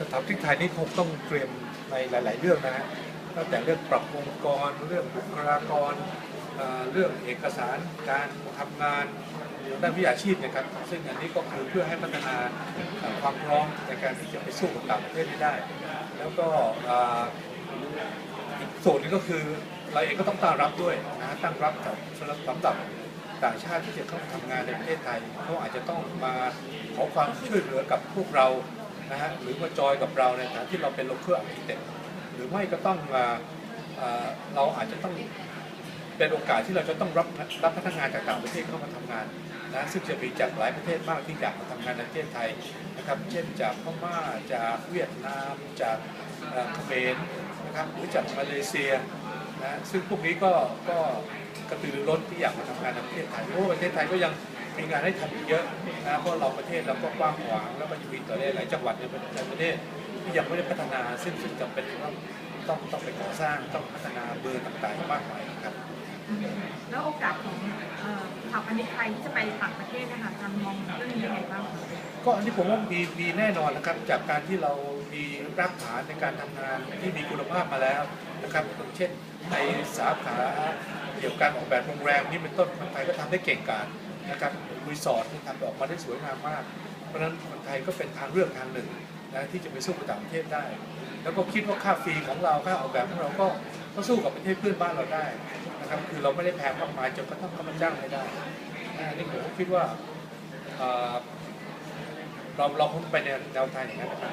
สถานที่ไทยนี่คงต้องเตรียมในหลาย ๆ เรื่องนะฮะตั้งแต่เรื่องปรับองค์กร เรื่องบุคลากรเรื่องเอกสารการทำงานด้านวิชาชีพนะครับ ซึ่งอันนี้ก็คือเพื่อให้พัฒนาความพร้อมในการที่จะไปสู้กับต่างประเทศได้ แล้วก็อีกส่วนนึงก็คือเราเองก็ต้องตั้งรับด้วยนะตั้งรับกับสำหรับต่างชาติที่จะเข้ามาทำงานในประเทศไทยเขาอาจจะต้องมาขอความช่วยเหลือกับพวกเรา นะฮะหรือมาจอยกับเราในฐานะที่เราเป็นโลเคอร์อาร์คิเต็หรือไม่ก็ต้องมาเราอาจจะต้องเป็นโอกาสที่เราจะต้องรับรับพนักงานจากต่างประเทศเข้ามาทำงานนะซึ่งจะมีจากหลายประเทศมากที่อยากมาทำงานในประเทศไทยนะครับ เช่นจากพม่าจากเวียดนามจากเอ่อเขมรนะครับหรือจากมาเลเซียนะซึ่งพวกนี้ก็ก็กระตือรือร้นที่อยากมาทำงานในประเทศไทยเพราะว่าประเทศไทยก็ยัง มีงานให้ทำอีกเยอะนะเพราะเราประเทศเราก็กว้างขวางแล้วก็ยังมีตัวเลขหลายจังหวัดในประเทศที่ยังไม่ได้พัฒนาซึ่งซึ่งจำเป็นต้องต้องต้องไปก่อสร้างต้องพัฒนาเบอร์ต่างๆมากมายครับ แล้วโอกาสของเอ่อสถาปนิกไทยที่จะไปต่างประเทศนะคะทางมองเรื่องนี้ยังไงบ้างคะก็อันนี้ผมว่ามีมีแน่นอนนะครับ จากการที่เรามีรากฐานในการทำงานที่มีคุณภาพมาแล้วนะครับอย่างเช่นในสาขาเกี่ยวกับการออกแบบโรงแรมนี่เป็นต้นคนไทยก็ทำได้เก่งกาจ นะครับรีสอร์ทที่ทำออกมาได้สวยงามมาก เพราะฉะนั้นคนไทยก็เป็นทางเลือกทางหนึ่งนะที่จะไปสู้กับต่างประเทศได้ แล้วก็คิดว่าค่าฟรีของเราค่าออกแบบของเราก็ก็สู้กับประเทศเพื่อนบ้านเราได้นะครับคือเราไม่ได้แพงมากมายจนกระทั่งเขามาจ้างไม่ได้นะอันนี้ผมคิดว่าเอ่อเราเราคงไปในแนวทางอย่างนั้นนะครับ